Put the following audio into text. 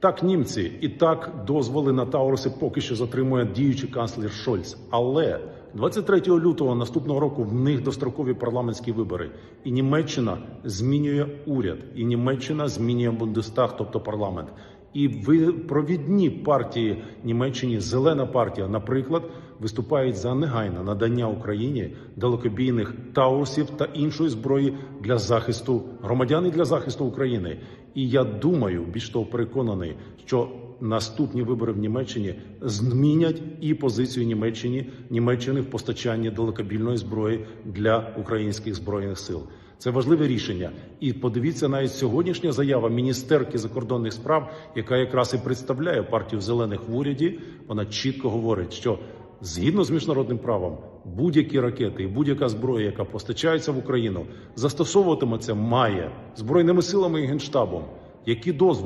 Так, німці і так дозволи на Тауруси поки що затримує діючий канцлер Шольц. Але 23 лютого наступного року в них дострокові парламентські вибори, і Німеччина змінює уряд, і Німеччина змінює Бундестаг, тобто парламент. І провідні партії Німеччині, зелена партія, наприклад, виступають за негайне надання Україні далекобійних таурсів та іншої зброї для захисту громадян і для захисту України. І я думаю, більш того переконаний, що наступні вибори в Німеччині змінять і позицію Німеччини Німеччини в постачанні далекобільної зброї для українських збройних сил. Це важливе рішення. І подивіться навіть сьогоднішня заява міністерки закордонних справ, яка якраз і представляє партію зелених в уряді. Вона чітко говорить, що згідно з міжнародним правом будь-які ракети і будь-яка зброя, яка постачається в Україну, застосовуватиметься має збройними силами і генштабом, які дозволи.